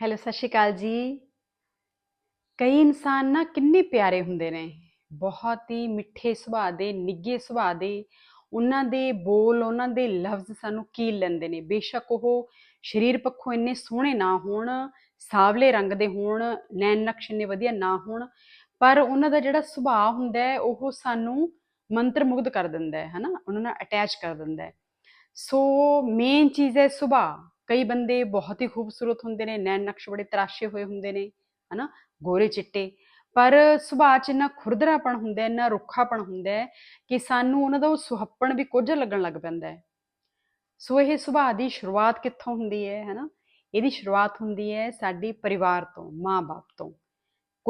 Hello ਸਤਿ ਸ਼੍ਰੀ ਅਕਾਲ ਜੀ। ਕਈ ਇਨਸਾਨ ਨਾ ਕਿੰਨੇ ਪਿਆਰੇ ਹੁੰਦੇ ਨੇ। ਬਹੁਤ ਹੀ ਮਿੱਠੇ ਸੁਭਾਅ ਦੇ, ਨਿੱਘੇ ਸੁਭਾਅ ਦੇ, ਉਹਨਾਂ ਦੇ ਬੋਲ, ਉਹਨਾਂ ਦੇ ਲਫ਼ਜ਼ ਸਾਨੂੰ ਕੀਲ ਲੈਂਦੇ ਨੇ। ਬੇਸ਼ੱਕ ਉਹ ਸਰੀਰ ਪੱਖੋਂ ਇੰਨੇ ਸੋਹਣੇ ਨਾ ਹੋਣ, ਸਾਵਲੇ ਰੰਗ ਦੇ ਹੋਣ, ਨੈਣ ਨਕਸ਼ ਇੰਨੇ ਵਧੀਆ ਨਾ ਹੋਣ, ਪਰ ਉਹਨਾਂ ਦਾ ਜਿਹੜਾ ਸੁਭਾਅ ਹੁੰਦਾ ਹੈ, ਉਹ ਸਾਨੂੰ ਮੰਤਰ ਮੁਗਧ ਕਰ ਦਿੰਦਾ ਹੈ, ਹਨਾ? ਉਹਨਾਂ ਨਾਲ ਅਟੈਚ ਕਰ ਦਿੰਦਾ ਹੈ। ਸੋ ਮੇਨ ਚੀਜ਼ ਹੈ ਸੁਭਾਅ। ਕਈ ਬੰਦੇ ਬਹੁਤ ਹੀ ਖੂਬਸੂਰਤ ਹੁੰਦੇ ਨੇ, ਨੈਣ ਨਕਸ਼ ਬੜੇ ਤਰਾਸ਼ੇ ਹੋਏ ਹੁੰਦੇ ਨੇ, ਹਨਾ, ਗੋਰੇ ਚਿੱਟੇ, ਪਰ ਸੁਭਾਅ 'ਚ ਇੰਨਾ ਖੁਰਦਰਾਪਣ ਹੁੰਦਾ ਹੈ ਇੰਨਾ ਰੁੱਖਾਪਣ ਹੁੰਦਾ ਹੈ ਕਿ ਸਾਨੂੰ ਉਹਨਾਂ ਦਾ ਉਹ ਸੁਹੱਪਣ ਵੀ ਕੁਝ ਲੱਗਣ ਲੱਗ ਪੈਂਦਾ ਹੈ। ਸੋ ਇਹ ਸੁਭਾਅ ਦੀ ਸ਼ੁਰੂਆਤ ਕਿੱਥੋਂ ਹੁੰਦੀ ਹੈ, ਹਨਾ? ਇਹਦੀ ਸ਼ੁਰੂਆਤ ਹੁੰਦੀ ਹੈ ਸਾਡੇ ਪਰਿਵਾਰ ਤੋਂ, ਮਾਂ-ਬਾਪ ਤੋਂ।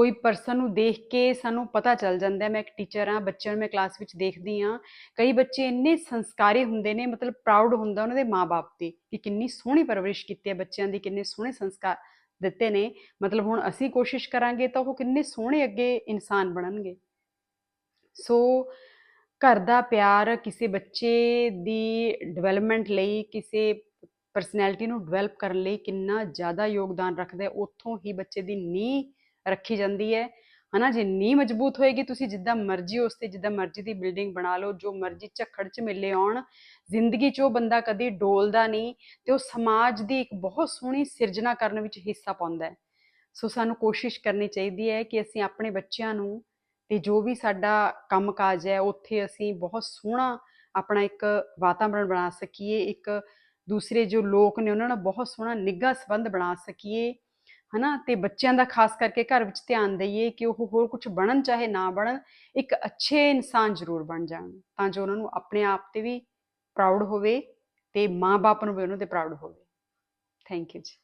ਕੋਈ ਪਰਸਨ ਨੂੰ ਦੇਖ ਕੇ ਸਾਨੂੰ ਪਤਾ ਚੱਲ ਜਾਂਦਾ ਮੈਂ ਇੱਕ ਟੀਚਰ ਹਾਂ, ਬੱਚਿਆਂ ਨੂੰ ਮੈਂ ਕਲਾਸ ਵਿੱਚ ਦੇਖਦੀ ਹਾਂ। ਕਈ ਬੱਚੇ ਇੰਨੇ ਸੰਸਕਾਰੀ ਹੁੰਦੇ ਨੇ, ਮਤਲਬ ਪ੍ਰਾਊਡ ਹੁੰਦਾ ਉਹਨਾਂ ਦੇ ਮਾਪੇ ਤੇ ਕਿ ਕਿੰਨੀ ਸੋਹਣੀ ਪਰਵਰਿਸ਼ ਕੀਤੀ ਹੈ ਬੱਚਿਆਂ ਦੀ, ਕਿੰਨੇ ਸੋਹਣੇ ਸੰਸਕਾਰ ਦਿੱਤੇ ਨੇ। ਮਤਲਬ ਹੁਣ ਅਸੀਂ ਕੋਸ਼ਿਸ਼ ਕਰਾਂਗੇ ਤਾਂ ਉਹ ਕਿੰਨੇ ਸੋਹਣੇ ਅੱਗੇ ਇਨਸਾਨ ਬਣਨਗੇ। ਸੋ ਘਰ ਦਾ ਪਿਆਰ ਕਿਸੇ ਬੱਚੇ ਦੀ ਡਿਵੈਲਪਮੈਂਟ ਲਈ, ਕਿਸੇ ਪਰਸਨੈਲਿਟੀ ਨੂੰ ਡਿਵੈਲਪ ਕਰਨ ਲਈ ਕਿੰਨਾ ਜ਼ਿਆਦਾ ਯੋਗਦਾਨ ਰੱਖਦਾ ਹੈ, ਉੱਥੋਂ ਹੀ ਬੱਚੇ ਦੀ ਨੀਂਹ ਰੱਖੀ ਜਾਂਦੀ ਹੈ। ਹਨਾ, ਜੇ ਨੀਂਹ ਮਜ਼ਬੂਤ ਹੋਏਗੀ, ਤੁਸੀਂ ਜਿੱਦਾਂ ਮਰਜ਼ੀ ਉਸ ਤੇ, ਜਿੱਦਾਂ ਮਰਜ਼ੀ ਦੀ ਬਿਲਡਿੰਗ ਬਣਾ ਲਓ, ਜੋ ਮਰਜ਼ੀ ਝੱਖੜ 'ਚ ਮਿਲੇ ਆਉਣ, ਜ਼ਿੰਦਗੀ 'ਚ ਉਹ ਬੰਦਾ ਕਦੀ ਡੋਲਦਾ ਨਹੀਂ ਤੇ ਉਹ ਸਮਾਜ ਦੀ ਇੱਕ ਬਹੁਤ ਸੋਹਣੀ ਸਿਰਜਣਾ ਕਰਨ ਵਿੱਚ ਹਿੱਸਾ ਪਾਉਂਦਾ ਹੈ। ਸੋ ਸਾਨੂੰ ਕੋਸ਼ਿਸ਼ ਕਰਨੀ ਚਾਹੀਦੀ ਹੈ ਕਿ ਅਸੀਂ ਆਪਣੇ ਬੱਚਿਆਂ ਨੂੰ ਤੇ ਜੋ ਵੀ ਸਾਡਾ ਕੰਮਕਾਜ ਹੈ, ਉੱਥੇ ਅਸੀਂ ਬਹੁਤ ਸੋਹਣਾ ਆਪਣਾ ਇੱਕ ਵਾਤਾਵਰਣ ਬਣਾ ਸਕੀਏ, ਇੱਕ ਦੂਸਰੇ ਜੋ ਲੋਕ ਨੇ, ਉਹਨਾਂ ਨਾਲ ਬਹੁਤ ਸੋਹਣਾ ਨਿੱਘਾ ਸੰਬੰਧ ਬਣਾ ਸਕੀਏ। ਹਨਾ? ਤੇ ਬੱਚਿਆਂ ਦਾ ਖਾਸ ਕਰਕੇ ਘਰ ਵਿੱਚ ਧਿਆਨ ਦਈਏ ਕਿ ਉਹ ਹੋਰ ਕੁਝ ਬਣਨ, ਚਾਹੇ ਨਾ ਬਣਨ, ਇੱਕ ਅੱਛੇ ਇਨਸਾਨ ਜ਼ਰੂਰ ਬਣ ਜਾਣ, ਤਾਂ ਜੋ ਉਹਨਾਂ ਨੂੰ ਆਪਣੇ ਆਪ ਤੇ ਵੀ ਪ੍ਰਾਊਡ ਹੋਵੇ ਤੇ ਮਾਂ-ਬਾਪ ਨੂੰ ਵੀ ਉਹਨਾਂ ਤੇ ਪ੍ਰਾਊਡ ਹੋਵੇ। ਥੈਂਕ ਯੂ ਜੀ।